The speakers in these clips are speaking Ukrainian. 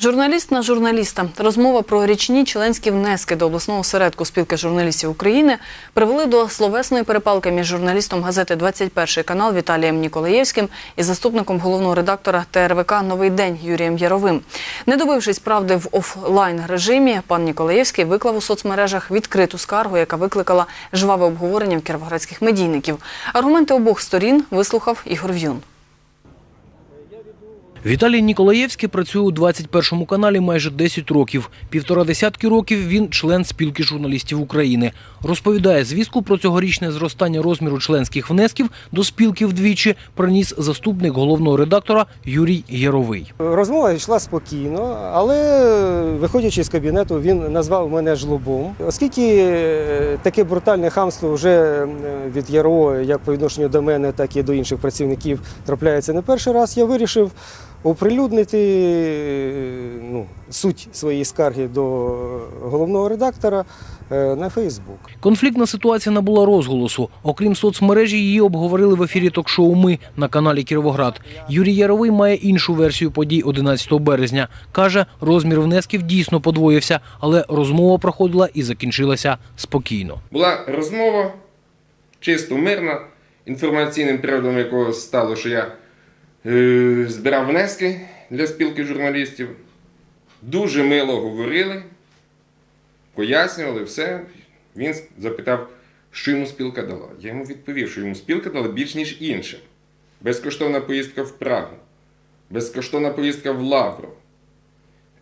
Журналіст на журналіста. Розмова про річні членські внески до обласного осередку спілки журналістів України привели до словесної перепалки між журналістом газети «21 канал Віталієм Ніколаєвським і заступником головного редактора ТРВК Новий день Юрієм Яровим. Не добившись правди в офлайн режимі, пан Ніколаєвський виклав у соцмережах відкриту скаргу, яка викликала жваве обговорення в кіровоградських медійників. Аргументи обох сторін вислухав Ігор В'юн. Віталій Ніколаєвський працює у 21 каналі майже 10 років. Півтора десятки років він член спілки журналістів України. Розповідає, звістку про цьогорічне зростання розміру членських внесків до спілки вдвічі приніс заступник головного редактора Юрій Яровий. Розмова йшла спокійно, але виходячи з кабінету, він назвав мене жлобом. Оскільки е, таке брутальне хамство вже е, від ЯРО, як по відношенню до мене, так і до інших працівників, трапляється не перший раз, я вирішив оприлюднити е, ну, суть своєї скарги до головного редактора е, на Фейсбук. Конфліктна ситуація набула розголосу. Окрім соцмережі, її обговорили в ефірі ток-шоу Ми на каналі Кіровоград. Юрій Яровий має іншу версію подій 11 березня. Каже, розмір внесків дійсно подвоївся, але розмова проходила і закінчилася спокійно. Була розмова чисто мирна, інформаційним приводом якого стало, що я збирав внески для спілки журналістів. Дуже мило говорили, пояснювали все. Він запитав, що йому спілка дала. Я йому відповів, що йому спілка дала більш ніж іншим. Безкоштовна поїздка в Прагу, безкоштовна поїздка в Лавру.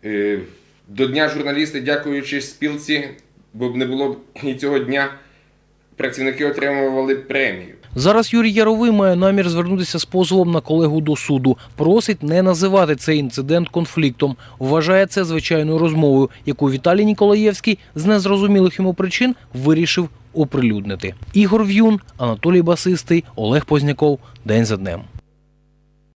Е, До Дня журналіста, дякуючи спілці, бо б не було і цього дня, працівники отримували премію. Зараз Юрій Яровий має намір звернутися з позовом на колегу до суду. Просить не називати цей інцидент конфліктом. Вважає це звичайною розмовою, яку Віталій Ніколаєвський з незрозумілих йому причин вирішив оприлюднити. Ігор В'юн, Анатолій Басистий, Олег Позняков. День за днем.